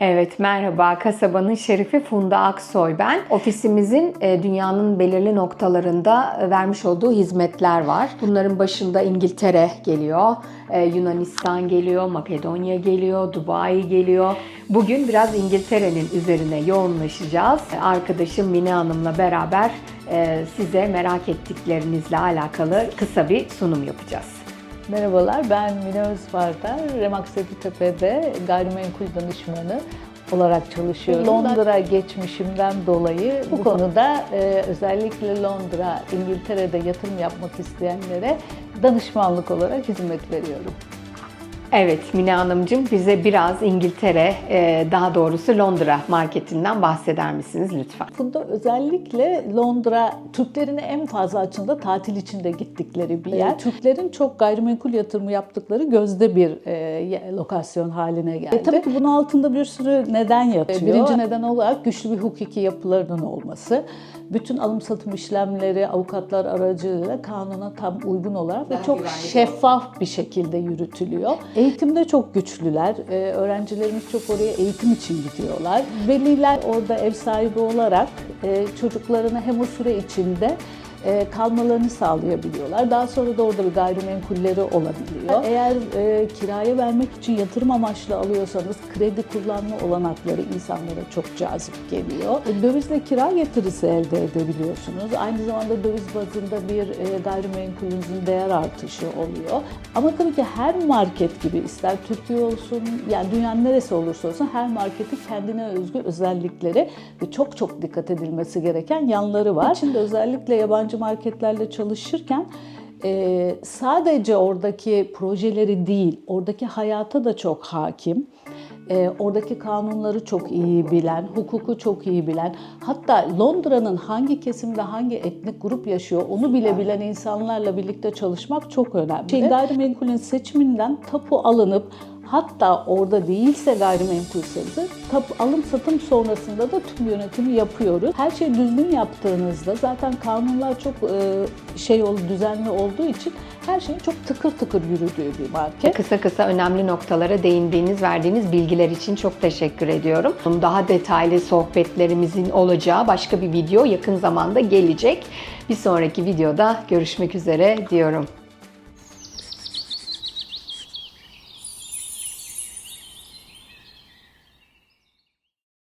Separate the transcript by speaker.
Speaker 1: Evet merhaba kasabanın şerifi Funda Aksoy ben. Ofisimizin e, dünyanın belirli noktalarında e, vermiş olduğu hizmetler var. Bunların başında İngiltere geliyor, e, Yunanistan geliyor, Makedonya geliyor, Dubai geliyor. Bugün biraz İngiltere'nin üzerine yoğunlaşacağız. Arkadaşım Mine Hanım'la beraber size merak ettiklerinizle alakalı kısa bir sunum yapacağız.
Speaker 2: Merhabalar, ben Mine Özvardar. Remax Tepe'de gayrimenkul danışmanı olarak çalışıyorum. Londra geçmişimden dolayı bu konuda e, özellikle Londra, İngiltere'de yatırım yapmak isteyenlere danışmanlık olarak hizmet veriyorum.
Speaker 1: Evet Mine Hanımcığım bize biraz İngiltere, e, daha doğrusu Londra marketinden bahseder misiniz lütfen?
Speaker 2: Funda özellikle Londra Türklerin en fazla açında tatil içinde gittikleri bir yer. Türklerin çok gayrimenkul yatırımı yaptıkları gözde bir e, lokasyon haline geldi. E, tabii ki bunun altında bir sürü neden yatıyor. Birinci neden olarak güçlü bir hukuki yapılarının olması. Bütün alım satım işlemleri avukatlar aracılığıyla kanuna tam uygun olarak ve çok şeffaf bir şekilde yürütülüyor. Eğitimde çok güçlüler. Ee, öğrencilerimiz çok oraya eğitim için gidiyorlar. Veliler orada ev sahibi olarak e, çocuklarına hem o süre içinde e, kalmalarını sağlayabiliyorlar. Daha sonra da orada bir gayrimenkulleri olabiliyor. Eğer e, kiraya vermek için yatırım amaçlı alıyorsanız kredi kullanma olanakları insanlara çok cazip geliyor. E, Dövizle kira getirisi elde edebiliyorsunuz. Aynı zamanda döviz bazında bir e, gayrimenkulünüzün değer artışı oluyor. Ama tabii ki her market gibi ister Türkiye olsun yani dünyanın neresi olursa olsun her marketin kendine özgü özellikleri ve çok çok dikkat edilmesi gereken yanları var. Şimdi özellikle yabancı marketlerle çalışırken e, sadece oradaki projeleri değil, oradaki hayata da çok hakim. E, oradaki kanunları çok iyi bilen, hukuku çok iyi bilen, hatta Londra'nın hangi kesimde hangi etnik grup yaşıyor onu bile bilen insanlarla birlikte çalışmak çok önemli. Şey, gayrimenkulün seçiminden tapu alınıp Hatta orada değilse gayrimenkulse tapu alım satım sonrasında da tüm yönetimi yapıyoruz. Her şeyi düzgün yaptığınızda zaten kanunlar çok e, şey oldu düzenli olduğu için her şeyin çok tıkır tıkır yürüdüğü bir market.
Speaker 1: Kısa kısa önemli noktalara değindiğiniz, verdiğiniz bilgiler için çok teşekkür ediyorum. Daha detaylı sohbetlerimizin olacağı başka bir video yakın zamanda gelecek. Bir sonraki videoda görüşmek üzere diyorum.